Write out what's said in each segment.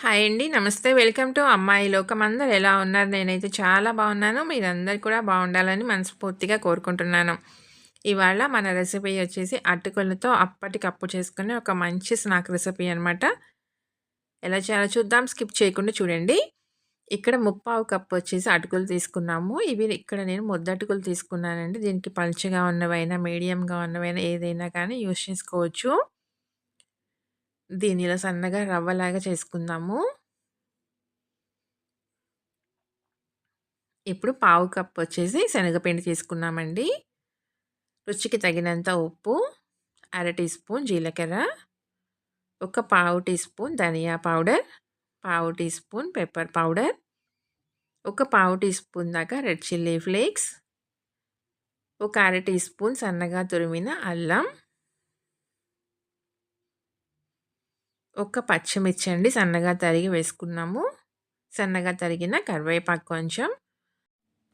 Hi అండి. నమస్తే. Welcome to అమ్మాయి లోకం. అందరు ఎలా ఉన్నారు? నేనైతే చాలా బాగున్నాను. మీరందరు కూడా బాగుండాలని మనస్ఫూర్తిగా కోరుకుంటున్నాను. ఇవాళ మన రెసిపీ వచ్చేసి అటుకులతో అప్పటికప్పు చేసుకునే ఒక మంచి స్నాక్ రెసిపీ అనమాట. ఎలా చేయాలో చూద్దాం. స్కిప్ చేయకుండా చూడండి. ఇక్కడ ముప్పావు కప్పు వచ్చేసి అటుకులు తీసుకున్నాము. ఇవి ఇక్కడ నేను ముద్దటుకులు తీసుకున్నానండి. దీనికి పలుచగా ఉన్నవైనా, మీడియంగా ఉన్నవైనా ఏదైనా కానీ యూజ్ చేసుకోవచ్చు. దీన్ని ఇలా సన్నగా రవ్వలాగా చేసుకుందాము. ఇప్పుడు పావు కప్ వచ్చేసి శనగపిండి తీసుకున్నామండి. రుచికి తగినంత ఉప్పు, అర టీ స్పూన్ జీలకర్ర, ఒక పావు టీ స్పూన్ ధనియా పౌడర్, పావు టీ స్పూన్ పెప్పర్ పౌడర్, ఒక పావు టీ స్పూన్ దాకా రెడ్ చిల్లీ ఫ్లేక్స్, ఒక అర టీ స్పూన్ సన్నగా తురిమిన అల్లం ఒక పచ్చిమిర్చి అండి సన్నగా తరిగి వేసుకున్నాము. సన్నగా తరిగిన కరివేపాకు కొంచెం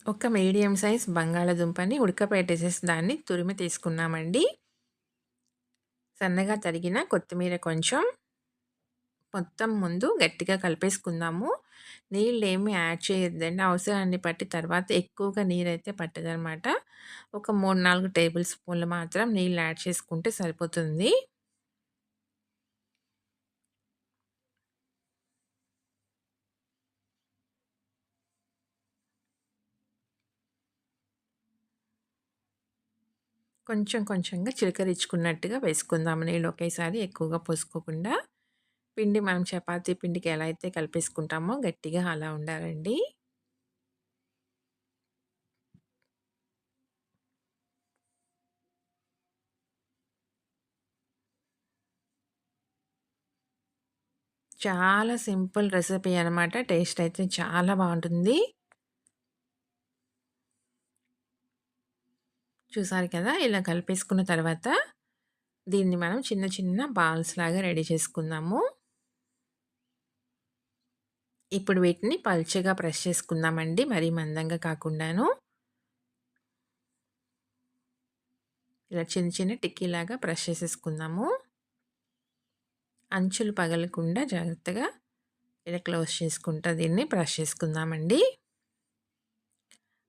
ఒక మీడియం సైజ్ బంగాళదుంపని ఉడకపెట్టేసేసి దాన్ని తురిమి తీసుకున్నామండి. సన్నగా తరిగిన కొత్తిమీర కొంచెం మొత్తం ముందు గట్టిగా కలిపేసుకుందాము. నీళ్ళు ఏమి యాడ్ చేయొద్దండి అవసరాన్ని బట్టి తర్వాత ఎక్కువగా నీరు అయితే పట్టదనమాట. ఒక మూడు నాలుగు టేబుల్ స్పూన్లు మాత్రం నీళ్ళు యాడ్ చేసుకుంటే సరిపోతుంది. కొంచెం కొంచెంగా చిలకరించుకున్నట్టుగా వేసుకుందాము నీళ్ళు ఒకేసారి ఎక్కువగా పోసుకోకుండా పిండి మనం చపాతీ పిండికి ఎలా అయితే కలిపేసుకుంటామో గట్టిగా అలా ఉండాలండి. చాలా సింపుల్ రెసిపీ అనమాట టేస్ట్ అయితే చాలా బాగుంటుంది. చూసారు కదా! ఇలా కలిపేసుకున్న తర్వాత దీన్ని మనం చిన్న చిన్న బాల్స్ లాగా రెడీ చేసుకుందాము. ఇప్పుడు వీటిని పల్చగా ప్రెస్ చేసుకుందామండి. మరీ మందంగా కాకుండాను. ఇలా చిన్న చిన్న టిక్కీలాగా ప్రెస్ చేసేసుకుందాము. అంచులు పగలకుండా జాగ్రత్తగా ఇలా క్లోజ్ చేసుకుంటా దీన్ని ప్రెస్ చేసుకుందామండి.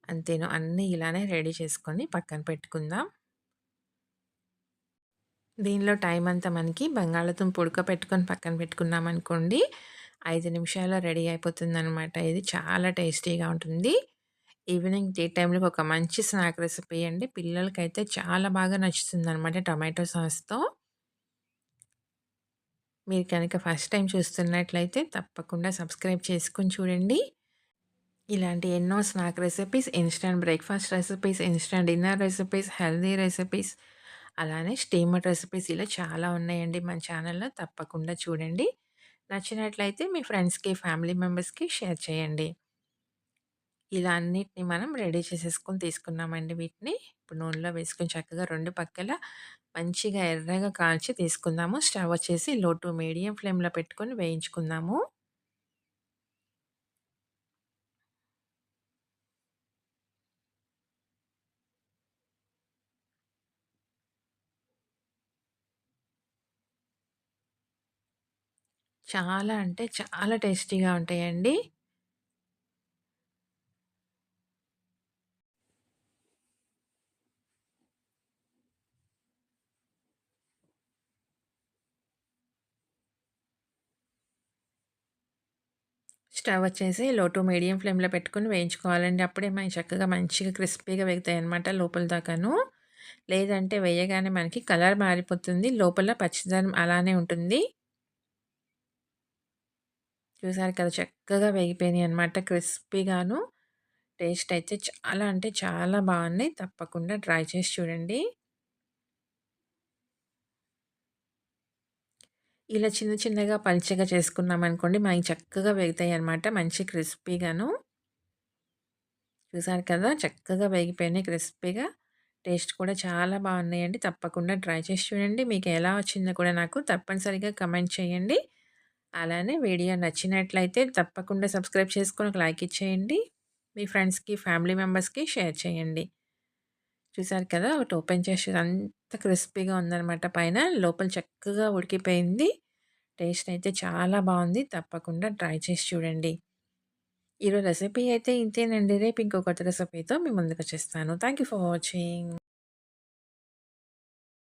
అంతేను అన్నీ ఇలానే రెడీ చేసుకొని పక్కన పెట్టుకుందాం. దీనిలో టైం అంతా మనకి బంగాళదుంప ఉడకపెట్టుకొని పక్కన పెట్టుకున్నాం అనుకోండి ఐదు నిమిషాల్లో రెడీ అయిపోతుంది అనమాట ఇది చాలా టేస్టీగా ఉంటుంది. ఈవినింగ్ టీ టైంలో ఒక మంచి స్నాక్ రెసిపీ అండి. పిల్లలకైతే చాలా బాగా నచ్చుతుంది అనమాట టమాటో సాస్తో. మీరు కనుక ఫస్ట్ టైం చూస్తున్నట్లయితే తప్పకుండా సబ్స్క్రైబ్ చేసుకొని చూడండి. ఇలాంటి ఎన్నో snack recipes instant breakfast recipes instant dinner recipes healthy recipes అలానే స్టీమర్ రెసిపీస్ ఇలా చాలా ఉన్నాయండి మన ఛానల్లో. తప్పకుండా చూడండి. నచ్చినట్లయితే మీ ఫ్రెండ్స్కి ఫ్యామిలీ మెంబర్స్కి షేర్ చేయండి. ఇలా అన్నిటిని మనం రెడీ చేసేసుకొని తీసుకున్నామండి వీటిని. ఇప్పుడు నూనెలో వేసుకొని చక్కగా రెండు పక్కల మంచిగా ఎర్రగా కాల్చి తీసుకుందాము. స్టవ్ వచ్చేసి లో టు మీడియం ఫ్లేమ్లో పెట్టుకొని వేయించుకుందాము. చాలా అంటే చాలా టేస్టీగా ఉంటాయండి. స్టవ్ వచ్చేసి లో టు మీడియం ఫ్లేమ్‌లో పెట్టుకొని వేయించుకోవాలండి. అప్పుడే మనకి చక్కగా మంచిగా క్రిస్పీగా వేగుతాయన్నమాట లోపల దాకాను. లేదంటే వేయగానే మనకి కలర్ మారిపోతుంది. లోపల పచ్చిదనం అలానే ఉంటుంది. చూసారు కదా! చక్కగా వేగిపోయినాయి అనమాట క్రిస్పీగాను టేస్ట్ అయితే చాలా అంటే చాలా బాగున్నాయి. తప్పకుండా ట్రై చేసి చూడండి. ఇలా చిన్న చిన్నగా పల్చగా చేసుకున్నాం అనుకోండి మనకి చక్కగా వేగుతాయి అనమాట మంచి క్రిస్పీగాను. చూసారు కదా! చక్కగా వేగిపోయినాయి క్రిస్పీగా. టేస్ట్ కూడా చాలా బాగున్నాయండి. తప్పకుండా ట్రై చేసి చూడండి. మీకు ఎలా వచ్చిందో కూడా నాకు తప్పనిసరిగా కమెంట్ చేయండి. అలానే వీడియో నచ్చినట్లయితే తప్పకుండా సబ్స్క్రైబ్ చేసుకొని ఒక లైక్ ఇచ్చేయండి మీ ఫ్రెండ్స్కి ఫ్యామిలీ మెంబర్స్కి షేర్ చేయండి చూసారు కదా ఒకటి ఓపెన్ చేసి అంత క్రిస్పీగా ఉందనమాట పైన లోపల చక్కగా ఉడికిపోయింది టేస్ట్ అయితే చాలా బాగుంది. తప్పకుండా ట్రై చేసి చూడండి. ఈరోజు రెసిపీ అయితే ఇంతేనండి. రేపు ఇంకో కొత్త రెసిపీతో మీ ముందుకొచ్చేస్తాను. Thank you for watching.